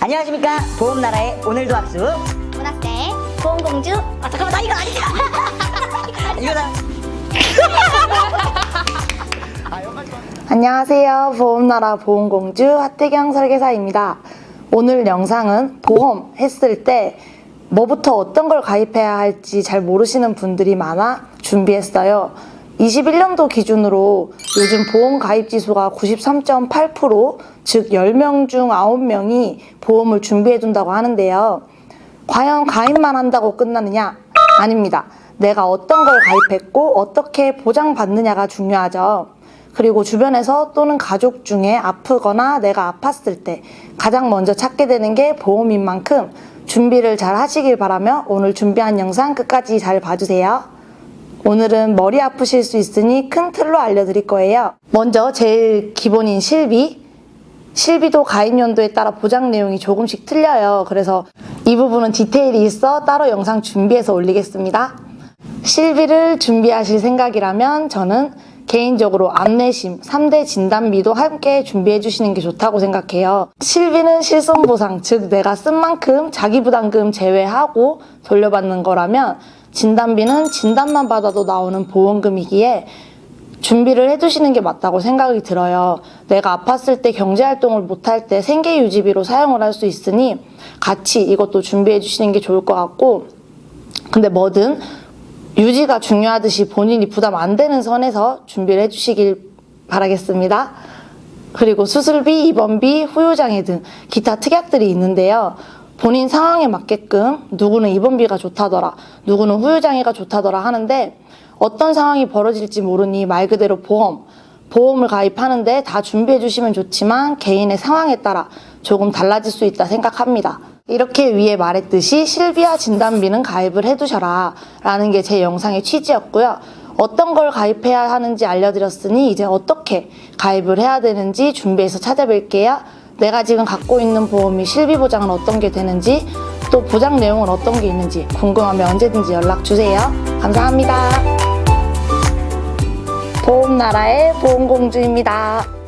안녕하십니까 보험나라의 오늘도 합수 문학생 보험공주 아 잠깐만 나 이거 아니지 이거다 안녕하세요. 보험나라 보험공주 하태경 설계사입니다. 오늘 영상은 보험 했을 때 뭐부터 어떤 걸 가입해야 할지 잘 모르시는 분들이 많아 준비했어요. 21년도 기준으로 요즘 보험 가입 지수가 93.8%, 즉 10명 중 9명이 보험을 준비해 둔다고 하는데요. 과연 가입만 한다고 끝나느냐? 아닙니다. 내가 어떤 걸 가입했고 어떻게 보장받느냐가 중요하죠. 그리고 주변에서 또는 가족 중에 아프거나 내가 아팠을 때 가장 먼저 찾게 되는 게 보험인 만큼 준비를 잘 하시길 바라며 오늘 준비한 영상 끝까지 잘 봐주세요. 오늘은 머리 아프실 수 있으니 큰 틀로 알려드릴 거예요. 먼저 제일 기본인 실비. 실비도 가입 연도에 따라 보장 내용이 조금씩 틀려요. 그래서 이 부분은 디테일이 있어 따로 영상 준비해서 올리겠습니다. 실비를 준비하실 생각이라면 저는 개인적으로 안내심, 3대 진단비도 함께 준비해 주시는 게 좋다고 생각해요. 실비는 실손보상, 즉 내가 쓴 만큼 자기부담금 제외하고 돌려받는 거라면 진단비는 진단만 받아도 나오는 보험금이기에 준비를 해두시는 게 맞다고 생각이 들어요. 내가 아팠을 때 경제활동을 못할 때 생계유지비로 사용을 할 수 있으니 같이 이것도 준비해 주시는 게 좋을 것 같고 근데 뭐든 유지가 중요하듯이 본인이 부담 안 되는 선에서 준비를 해주시길 바라겠습니다. 그리고 수술비, 입원비, 후유장애 등 기타 특약들이 있는데요. 본인 상황에 맞게끔 누구는 입원비가 좋다더라, 누구는 후유장애가 좋다더라 하는데 어떤 상황이 벌어질지 모르니 말 그대로 보험, 보험을 가입하는데 다 준비해 주시면 좋지만 개인의 상황에 따라 조금 달라질 수 있다 생각합니다. 이렇게 위에 말했듯이 실비와 진단비는 가입을 해두셔라 라는 게 제 영상의 취지였고요. 어떤 걸 가입해야 하는지 알려드렸으니 이제 어떻게 가입을 해야 되는지 준비해서 찾아뵐게요. 내가 지금 갖고 있는 보험이 실비 보장은 어떤 게 되는지 또 보장 내용은 어떤 게 있는지 궁금하면 언제든지 연락 주세요. 감사합니다. 보험나라의 보험공주입니다.